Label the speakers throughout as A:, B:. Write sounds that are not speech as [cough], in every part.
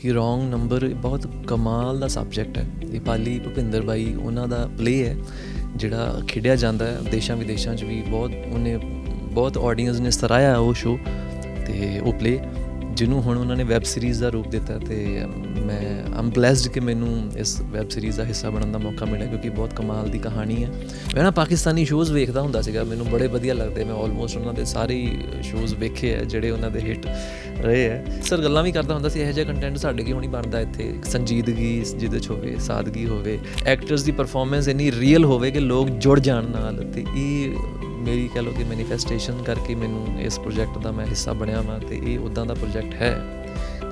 A: ਕਿਉਂਕਿ wrong number ਬਹੁਤ ਕਮਾਲ ਦਾ ਸਬਜੈਕਟ ਹੈ। ਦੀਪਾਲੀ ਭੁਪਿੰਦਰ ਬਾਈ ਉਹਨਾਂ ਦਾ ਪਲੇ ਹੈ, ਜਿਹੜਾ ਖੇਡਿਆ ਜਾਂਦਾ ਹੈ। ਦੇਸ਼ਾਂ ਵਿਦੇਸ਼ਾਂ 'ਚ ਵੀ ਬਹੁਤ ਉਹਨੇ, ਬਹੁਤ ਆਡੀਅנס ਨੇ ਸਰਾਇਆ ਉਹ ਸ਼ੋ ਤੇ ਉਹ ਪਲੇ ਜਿਹਨੂੰ ਹੁਣ ਉਹਨਾਂ ਨੇ ਵੈਬ ਸੀਰੀਜ਼ ਦਾ ਰੂਪ ਦਿੱਤਾ ਤੇ ਮੈਂ ਆਮ ਬlesed ਕਿ ਮੈਨੂੰ ਇਸ ਵੈਬ ਸੀਰੀਜ਼ ਦਾ ਹਿੱਸਾ ਬਣਨ ਦਾ ਮੌਕਾ ਮਿਲਿਆ ਕਿਉਂਕਿ ਬਹੁਤ ਕਮਾਲ ਦੀ ਕਹਾਣੀ ਹੈ। ਮੈਂ ਨਾ ਪਾਕਿਸਤਾਨੀ ਸ਼ੋਜ਼ ਵੇਖਦਾ ਹੁੰਦਾ ਸੀਗਾ, ਮੈਨੂੰ ਬੜੇ ਵਧੀਆ ਲੱਗਦੇ, ਮੈਂ ਆਲਮੋਸਟ ਉਹਨਾਂ ਦੇ ਸਾਰੇ ਸ਼ੋਜ਼ ਵੇਖੇ ਆ ਜਿਹੜੇ ਉਹਨਾਂ ਦੇ ਹਿੱਟ ਰਹੇ ਆ। ਸਰ ਗੱਲਾਂ ਵੀ ਕਰਦਾ ਹੁੰਦਾ ਸੀ, ਇਹੋ ਜਿਹਾ ਕੰਟੈਂਟ ਸਾਡੇ ਕਿਉਂ ਨਹੀਂ ਬਣਦਾ ਇੱਥੇ? ਸੰਜੀਦਗੀ, ਜਿਹਦੇ ਚ ਹੋਵੇ, ਸਾਦਗੀ ਹੋਵੇ ਐਕਟਰਸ ਦੀ ਪਰਫਾਰਮੈਂਸ ਇੰਨੀ ਰੀਅਲ ਹੋਵੇ ਕਿ ਲੋਕ ਜੁੜ ਜਾਣ ਨਾਲ ਤੇ ਇਹ ਮੇਰੀ ਕਹ ਲਓ ਕਿ ਮੈਨੀਫੈਸਟੇਸ਼ਨ ਕਰਕੇ ਮੈਨੂੰ ਇਸ ਪ੍ਰੋਜੈਕਟ ਦਾ ਮੈਂ ਹਿੱਸਾ ਬਣਿਆ ਵਾਂ ਤੇ ਇਹ ਉਦਾਂ ਦਾ ਪ੍ਰੋਜੈਕਟ ਹੈ।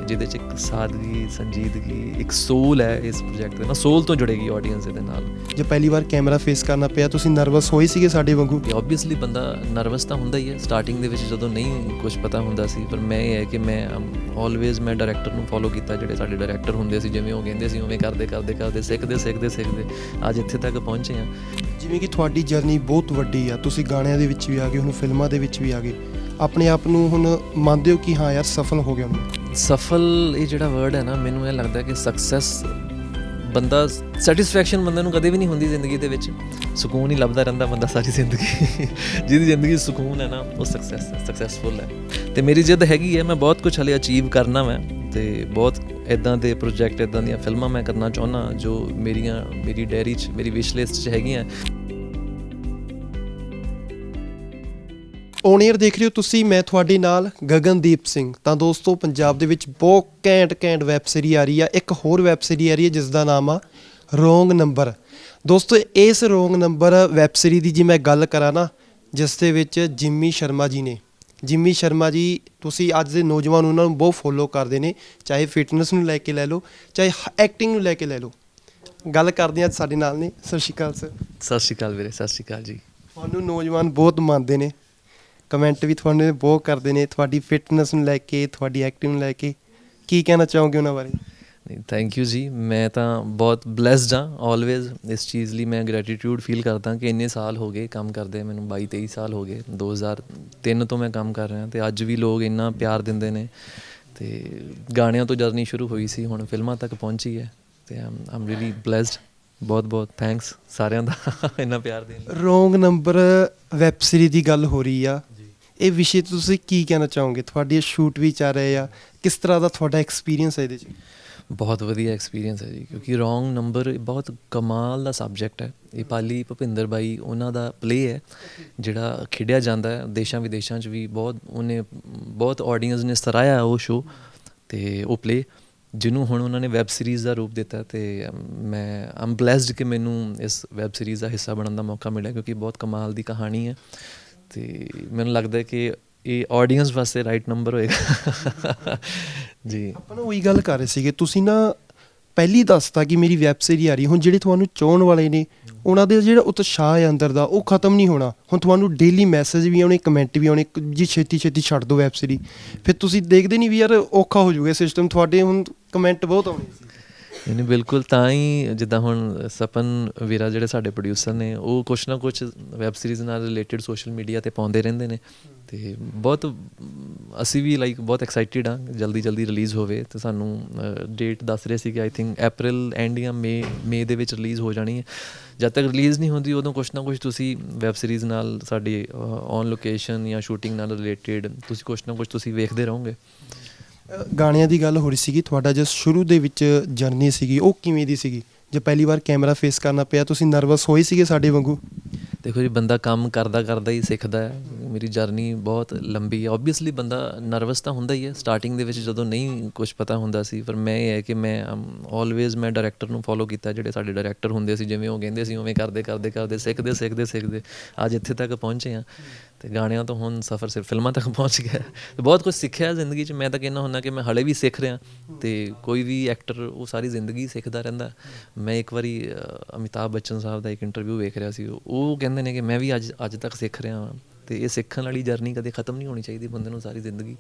A: ਜਿਹਦੇ ਚ ਇੱਕ ਸਾਦਗੀ ਸੰਜੀਦਗੀ ਇੱਕ ਸੋਲ ਹੈ ਇਸ ਪ੍ਰੋਜੈਕਟ ਦੇ ਨਾਲ। ਸੋਲ ਤੋਂ ਜੁੜੇਗੀ ਆਡੀਅנס ਇਹਦੇ ਨਾਲ।
B: ਜੇ ਪਹਿਲੀ ਵਾਰ ਕੈਮਰਾ ਫੇਸ ਕਰਨਾ ਪਿਆ ਤੁਸੀਂ ਨਰਵਸ ਹੋਏ ਸੀਗੇ ਸਾਡੇ ਵਾਂਗੂ?
A: ਤੇ ਆਬਵੀਅਸਲੀ ਬੰਦਾ ਨਰਵਸ ਤਾਂ ਹੁੰਦਾ ਹੀ ਹੈ। ਸਟਾਰਟਿੰਗ ਦੇ ਵਿੱਚ ਜਦੋਂ ਨਹੀਂ ਕੁਝ ਪਤਾ ਹੁੰਦਾ ਸੀ ਪਰ ਮੈਂ ਇਹ ਹੈ ਕਿ ਮੈਂ ਆਲਵੇਜ਼ ਮੈਂ ਡਾਇਰੈਕਟਰ ਨੂੰ ਫੋਲੋ ਕੀਤਾ ਜਿਹੜੇ ਸਾਡੇ ਡਾਇਰੈਕਟਰ ਹੁੰਦੇ ਸੀ ਜਿਵੇਂ ਉਹ ਕਹਿੰਦੇ ਸੀ ਉਵੇਂ ਕਰਦੇ ਕਰਦੇ ਕਰਦੇ ਸਿੱਖਦੇ ਸਿੱਖਦੇ ਸਿੱਖਦੇ ਅੱਜ ਇੱਥੇ ਤੱਕ ਪਹੁੰਚੇ ਹਾਂ।
B: ਜਿਵੇਂ ਕਿ ਤੁਹਾਡੀ ਜਰਨੀ ਬਹੁਤ ਵੱਡੀ ਆ। ਤੁਸੀਂ ਗਾਣਿਆਂ ਦੇ ਵਿੱਚ ਵੀ ਆ ਗਏ ਹੁਣ ਫਿਲਮਾਂ ਦੇ ਵਿੱਚ ਵੀ ਆ ਗਏ। ਆਪਣੇ ਆਪ ਨੂੰ ਹੁਣ ਮੰਨਦੇ ਹੋ ਕਿ ਹਾਂ ਯਾਰ ਸਫਲ ਹੋ ਗਿਆ ਹੁਣ
A: ਸਫਲ ਇਹ ਜਿਹੜਾ ਵਰਡ ਹੈ ਨਾ, ਮੈਨੂੰ ਇਹ ਲੱਗਦਾ ਕਿ ਸਕਸੈਸ ਬੰਦਾ ਸੈਟੀਸਫੈਕਸ਼ਨ ਬੰਦੇ ਨੂੰ ਕਦੇ ਵੀ ਨਹੀਂ ਹੁੰਦੀ ਜ਼ਿੰਦਗੀ ਦੇ ਵਿੱਚ। ਸਕੂਨ ਹੀ ਲੱਭਦਾ ਰਹਿੰਦਾ ਬੰਦਾ ਸਾਰੀ ਜ਼ਿੰਦਗੀ। ਜਿਹਦੀ ਜ਼ਿੰਦਗੀ 'ਚ ਸਕੂਨ ਹੈ ਨਾ, ਉਹ ਸਕਸੈਸ ਸਕਸੈਸਫੁਲ ਹੈ। ਤੇ ਮੇਰੀ ਜਿੱਦ ਹੈਗੀ ਹੈ, ਮੈਂ ਬਹੁਤ ਕੁਝ ਹਲੇ ਅਚੀਵ ਕਰਨਾ ਮੈਂ ਤੇ ਬਹੁਤ ਇਦਾਂ ਦੇ ਪ੍ਰੋਜੈਕਟ ਇਦਾਂ ਦੀਆਂ ਫਿਲਮਾਂ ਮੈਂ ਕਰਨਾ ਚਾਹੁੰਦਾ ਜੋ ਮੇਰੀਆਂ, ਮੇਰੀ ਡਾਇਰੀ 'ਚ, ਮੇਰੀ ਵਿਸ਼ ਲਿਸਟ 'ਚ ਹੈਗੀਆਂ।
B: ਔਨ 에ਅਰ ਦੇਖ ਰਹੇ ਹੋ ਤੁਸੀਂ ਮੈਂ ਤੁਹਾਡੇ ਨਾਲ ਗਗਨਦੀਪ ਸਿੰਘ। ਤਾਂ ਦੋਸਤੋ ਪੰਜਾਬ ਦੇ ਵਿੱਚ ਬਹੁਤ ਘੈਂਟ ਘੈਂਟ ਵੈਬ ਸੀਰੀ ਆ ਰਹੀ ਆ। ਇੱਕ ਹੋਰ ਵੈਬ ਸੀਰੀ ਆ ਰਹੀ ਹੈ ਜਿਸ ਦਾ ਨਾਮ ਆ ਰੋਂਗ ਨੰਬਰ ਦੋਸਤੋ ਇਸ ਰੋਂਗ ਨੰਬਰ ਵੈਬ ਸੀਰੀ ਦੀ ਜੀ ਮੈਂ ਗੱਲ ਕਰਾਂ ਨਾ ਜਿਸ ਦੇ ਵਿੱਚ ਜਿੰਮੀ ਸ਼ਰਮਾ ਜੀ ਨੇ। ਜਿੰਮੀ ਸ਼ਰਮਾ ਜੀ ਤੁਸੀਂ ਅੱਜ ਦੇ ਨੌਜਵਾਨ ਉਹਨਾਂ ਨੂੰ ਬਹੁਤ ਫੋਲੋ ਕਰਦੇ ਨੇ ਚਾਹੇ ਫਿਟਨੈਸ ਨੂੰ ਲੈ ਕੇ ਲੈ ਲਓ ਚਾਹੇ ਐਕਟਿੰਗ ਨੂੰ ਲੈ ਕੇ ਲੈ ਲਓ। ਗੱਲ ਕਰਦੇ ਹਾਂ ਅੱਜ ਸਾਡੇ ਨਾਲ ਨੇ। ਸਤਿ ਸ਼੍ਰੀ ਅਕਾਲ ਸਰ।
A: ਸਤਿ ਸ਼੍ਰੀ ਅਕਾਲ ਵੀਰੇ ਸਤਿ ਸ਼੍ਰੀ ਅਕਾਲ ਜੀ।
B: ਤੁਹਾਨੂੰ ਨੌਜਵਾਨ ਬਹੁਤ ਮੰਨਦੇ ਨੇ। ਕਮੈਂਟ ਵੀ ਤੁਹਾਨੂੰ ਬਹੁਤ ਕਰਦੇ ਨੇ ਤੁਹਾਡੀ ਫਿਟਨੈਸ ਨੂੰ ਲੈ ਕੇ ਤੁਹਾਡੀ ਐਕਟਿੰਗ ਨੂੰ ਲੈ ਕੇ। ਕੀ ਕਹਿਣਾ ਚਾਹੋਗੇ ਉਹਨਾਂ ਬਾਰੇ?
A: ਨਹੀਂ ਥੈਂਕ ਯੂ ਜੀ। ਮੈਂ ਤਾਂ ਬਹੁਤ ਬlesed ਹਾਂ ਆਲਵੇਜ਼ ਇਸ ਚੀਜ਼ ਲਈ ਮੈਂ ਗ੍ਰੈਟੀਟਿਊਡ ਫੀਲ ਕਰਦਾ ਕਿ ਇੰਨੇ ਸਾਲ ਹੋ ਗਏ ਕੰਮ ਕਰਦੇ ਮੈਨੂੰ 22 23 ਸਾਲ ਹੋ ਗਏ। 2003 ਤੋਂ ਮੈਂ ਕੰਮ ਕਰ ਰਿਹਾ ਤੇ ਅੱਜ ਵੀ ਲੋਕ ਇੰਨਾ ਪਿਆਰ ਦਿੰਦੇ ਨੇ। ਤੇ ਗਾਣਿਆਂ ਤੋਂ ਜਰਨੀ ਸ਼ੁਰੂ ਹੋਈ ਸੀ ਹੁਣ ਫਿਲਮਾਂ ਤੱਕ ਪਹੁੰਚੀ ਹੈ। ਤੇ ਆਮ ਆਮ ਰੀਲੀ ਬlesed ਬਹੁਤ ਬਹੁਤ ਥੈਂਕਸ ਸਾਰਿਆਂ ਦਾ ਇੰਨਾ ਪਿਆਰ ਦੇਣ ਲਈ।
B: ਰੋਂਗ ਨੰਬਰ ਵੈਬ ਸੀਰੀ ਦੀ ਗੱਲ ਹੋ ਰਹੀ ਆ। ਇਹ ਵਿਸ਼ੇ ਤੇ ਤੁਸੀਂ ਕੀ ਕਹਿਣਾ ਚਾਹੋਗੇ? ਤੁਹਾਡੀ ਸ਼ੂਟ ਵੀ ਚੱਲ ਰਹੇ ਆ। ਕਿਸ ਤਰ੍ਹਾਂ ਦਾ ਤੁਹਾਡਾ ਐਕਸਪੀਰੀਅੰਸ ਹੈ ਇਹਦੇ 'ਚ?
A: ਬਹੁਤ ਵਧੀਆ ਐਕਸਪੀਰੀਅੰਸ ਹੈ ਜੀ, ਕਿਉਂਕਿ ਰੋਂਗ ਨੰਬਰ ਬਹੁਤ ਕਮਾਲ ਦਾ ਸਬਜੈਕਟ ਹੈ। ਇਹ ਪਾਲੀ ਭੁਪਿੰਦਰ ਬਾਈ, ਉਹਨਾਂ ਦਾ ਪਲੇ ਹੈ, ਜਿਹੜਾ ਖੇਡਿਆ ਜਾਂਦਾ ਹੈ। ਦੇਸ਼ਾਂ ਵਿਦੇਸ਼ਾਂ 'ਚ ਵੀ ਬਹੁਤ, ਉਹਨੇ ਬਹੁਤ ਆਡੀਅנס ਨੇ ਸਰਾਇਆ ਉਹ ਸ਼ੋ ਤੇ ਉਹ ਪਲੇ ਜਿਹਨੂੰ ਹੁਣ ਉਹਨਾਂ ਨੇ ਵੈਬ ਸੀਰੀਜ਼ ਦਾ ਰੂਪ ਦਿੱਤਾ ਤੇ ਮੈਂ ਆਮ ਬlesed ਕਿ ਮੈਨੂੰ ਇਸ ਵੈਬ ਸੀਰੀਜ਼ ਦਾ ਹਿੱਸਾ ਬਣਨ ਦਾ ਮੌਕਾ ਮਿਲਿਆ, ਕਿਉਂਕਿ ਬਹੁਤ ਕਮਾਲ ਦੀ ਕਹਾਣੀ ਹੈ। ਤੇ ਮੈਨੂੰ ਲੱਗਦਾ ਕਿ ਇਹ ਆਡੀਅנס ਵਾਸਤੇ ਰਾਈਟ ਨੰਬਰ ਹੋਏਗਾ। ਜੀ।
B: ਆਪਾਂ ਨਾ ਉਹੀ ਗੱਲ ਕਰ ਰਹੇ ਸੀਗੇ, ਤੁਸੀਂ ਨਾ ਪਹਿਲੀ ਦੱਸਤਾ ਕਿ ਮੇਰੀ ਵੈਬ ਸੀਰੀ ਆ ਰਹੀ ਹੁਣ ਜਿਹੜੇ ਤੁਹਾਨੂੰ ਚਾਹਣ ਵਾਲੇ ਨੇ, ਉਹਨਾਂ ਦੇ ਜਿਹੜਾ ਉਤਸ਼ਾਹ ਹੈ ਅੰਦਰ ਦਾ, ਉਹ ਖਤਮ ਨਹੀਂ ਹੋਣਾ। ਹੁਣ ਤੁਹਾਨੂੰ ਡੇਲੀ ਮੈਸੇਜ ਵੀ ਆਉਣੇ ਕਮੈਂਟ ਵੀ ਆਉਣੇ, ਜੀ ਛੇਤੀ ਛੇਤੀ ਛੱਡ ਦਿਓ ਵੈਬ ਸੀਰੀ ਫਿਰ ਤੁਸੀਂ ਦੇਖਦੇ ਨਹੀਂ ਵੀ ਯਾਰ ਔਖਾ ਹੋ ਜਾਊਗਾ ਸਿਸਟਮ ਤੁਹਾਡੇ ਹੁਣ ਕਮੈਂਟ ਬਹੁਤ ਆਉਣੇ ਸੀ।
A: ਨਹੀਂ ਬਿਲਕੁਲ ਤਾਂ ਹੀ ਜਿੱਦਾਂ ਹੁਣ ਸਪਨ ਵੀਰਾ ਜਿਹੜੇ ਸਾਡੇ ਪ੍ਰੋਡਿਊਸਰ ਨੇ, ਉਹ ਕੁਛ ਨਾ ਕੁਛ ਵੈਬ ਸੀਰੀਜ਼ ਨਾਲ ਰਿਲੇਟਡ ਸੋਸ਼ਲ ਮੀਡੀਆ ਤੇ ਪਾਉਂਦੇ ਰਹਿੰਦੇ ਨੇ। ਤੇ ਬਹੁਤ, ਅਸੀਂ ਵੀ ਲਾਈਕ ਬਹੁਤ ਐਕਸਾਈਟਿਡ ਆ ਜਲਦੀ ਜਲਦੀ ਰਿਲੀਜ਼ ਹੋਵੇ। ਤੇ ਸਾਨੂੰ ਡੇਟ ਦੱਸ ਰਹੇ ਸੀ ਕਿ ਆਈ ਥਿੰਕ April ਐਂਡ ਜਾਂ ਮੇ ਮੇ ਦੇ ਵਿੱਚ ਰਿਲੀਜ਼ ਹੋ ਜਾਣੀ ਹੈ। ਜਦ ਤੱਕ ਰਿਲੀਜ਼ ਨਹੀਂ ਹੁੰਦੀ, ਉਦੋਂ ਕੁਛ ਨਾ ਕੁਛ ਤੁਸੀਂ ਵੈਬ ਸੀਰੀਜ਼ ਨਾਲ ਸਾਡੀ ਔਨ ਲੋਕੇਸ਼ਨ ਜਾਂ ਸ਼ੂਟਿੰਗ ਨਾਲ ਰਿਲੇਟਡ ਤੁਸੀਂ ਕੁਛ ਨਾ ਕੁਛ ਤੁਸੀਂ ਵੇਖਦੇ ਰਹੋਗੇ।
B: ਗਾਣਿਆਂ ਦੀ ਗੱਲ ਹੋ ਰਹੀ ਸੀਗੀ, ਤੁਹਾਡਾ ਜੋ ਸ਼ੁਰੂ ਦੇ ਵਿੱਚ ਜਰਨੀ ਸੀਗੀ, ਉਹ ਕਿਵੇਂ ਦੀ ਸੀਗੀ? ਜੇ ਪਹਿਲੀ ਵਾਰ ਕੈਮਰਾ ਫੇਸ ਕਰਨਾ ਪਿਆ, ਤੁਸੀਂ ਨਰਵਸ ਹੋਏ ਸੀਗੇ ਸਾਡੇ ਵਾਂਗੂ?
A: ਦੇਖੋ ਜੀ, ਬੰਦਾ ਕੰਮ ਕਰਦਾ ਕਰਦਾ ਹੀ ਸਿੱਖਦਾ ਹੈ। ਮੇਰੀ ਜਰਨੀ ਬਹੁਤ ਲੰਬੀ ਹੈ। ਆਬਵੀਅਸਲੀ ਬੰਦਾ ਨਰਵਸ ਤਾਂ ਹੁੰਦਾ ਹੀ ਹੈ। ਸਟਾਰਟਿੰਗ ਦੇ ਵਿੱਚ ਜਦੋਂ ਨਹੀਂ ਕੁਝ ਪਤਾ ਹੁੰਦਾ ਸੀ ਪਰ ਮੈਂ ਇਹ ਹੈ ਕਿ ਮੈਂ ਆਲਵੇਜ਼ ਮੈਂ ਡਾਇਰੈਕਟਰ ਨੂੰ ਫੋਲੋ ਕੀਤਾ, ਜਿਹੜੇ ਸਾਡੇ ਡਾਇਰੈਕਟਰ ਹੁੰਦੇ ਸੀ, ਜਿਵੇਂ ਉਹ ਕਹਿੰਦੇ ਸੀ, ਉਵੇਂ ਕਰਦੇ ਕਰਦੇ ਕਰਦੇ, ਸਿੱਖਦੇ ਸਿੱਖਦੇ ਸਿੱਖਦੇ, ਅੱਜ ਇੱਥੇ ਤੱਕ ਪਹੁੰਚੇ ਆ ਤੇ ਗਾਣਿਆਂ ਤੋਂ ਹੁਣ ਸਫ਼ਰ ਸਿਰਫ ਫਿਲਮਾਂ ਤੱਕ ਪਹੁੰਚ ਗਿਆ ਤੇ ਬਹੁਤ ਕੁਝ ਸਿੱਖਿਆ ਜ਼ਿੰਦਗੀ 'ਚ। ਮੈਂ ਤਾਂ ਕਹਿੰਦਾ ਹੁੰਦਾ ਕਿ ਮੈਂ ਹਲੇ ਵੀ ਸਿੱਖ ਰਿਹਾ। ਤੇ ਕੋਈ ਵੀ ਐਕਟਰ ਉਹ ਸਾਰੀ ਜ਼ਿੰਦਗੀ ਸਿੱਖਦਾ ਰਹਿੰਦਾ। ਮੈਂ ਇੱਕ ਵਾਰੀ ਅਮਿਤਾਭ ਬੱਚਨ ਸਾਹਿਬ ਦਾ ਇੱਕ ਇੰਟਰਵਿਊ ਵੇਖ ਰਿਹਾ ਸੀ। ਉਹ ਕਹਿੰਦੇ ਨੇ ਕਿ ਮੈਂ ਵੀ ਅੱਜ ਅੱਜ ਤੱਕ ਸਿੱਖ ਰਿਹਾ ਹਾਂ। ਤੇ ਇਹ ਸਿੱਖਣ ਵਾਲੀ ਜਰਨੀ ਕਦੇ ਖਤਮ ਨਹੀਂ ਹੋਣੀ ਚਾਹੀਦੀ ਬੰਦੇ ਨੂੰ ਸਾਰੀ ਜ਼ਿੰਦਗੀ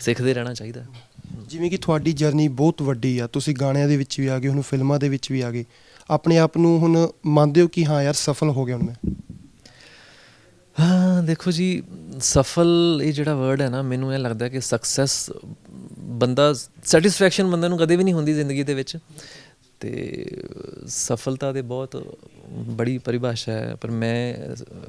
A: ਸਿੱਖਦੇ ਰਹਿਣਾ ਚਾਹੀਦਾ।
B: ਜਿਵੇਂ ਕਿ ਤੁਹਾਡੀ ਜਰਨੀ ਬਹੁਤ ਵੱਡੀ ਆ ਤੁਸੀਂ ਗਾਣਿਆਂ ਦੇ ਵਿੱਚ ਵੀ ਆ ਗਏ ਹੁਣ ਫਿਲਮਾਂ ਦੇ ਵਿੱਚ ਵੀ ਆ ਗਏ। ਆਪਣੇ ਆਪ ਨੂੰ ਹੁਣ ਮੰਨਦੇ ਹੋ ਕਿ ਹਾਂ ਯਾਰ ਸਫਲ ਹੋ ਗਿਆ ਹੁਣ ਮੈਂ?
A: ਹਾਂ ਦੇਖੋ ਜੀ ਸਫਲ ਇਹ ਜਿਹੜਾ ਵਰਡ ਹੈ ਨਾ ਮੈਨੂੰ ਇਹ ਲੱਗਦਾ ਕਿ ਸਕਸੈਸ ਬੰਦਾ ਸੈਟੀਸਫੈਕਸ਼ਨ ਬੰਦੇ ਨੂੰ ਕਦੇ ਵੀ ਨਹੀਂ ਹੁੰਦੀ ਜ਼ਿੰਦਗੀ ਦੇ ਵਿੱਚ। ਤੇ ਸਫਲਤਾ ਦੇ ਬਹੁਤ ਬੜੀ ਪਰਿਭਾਸ਼ਾ ਹੈ, ਪਰ ਮੈਂ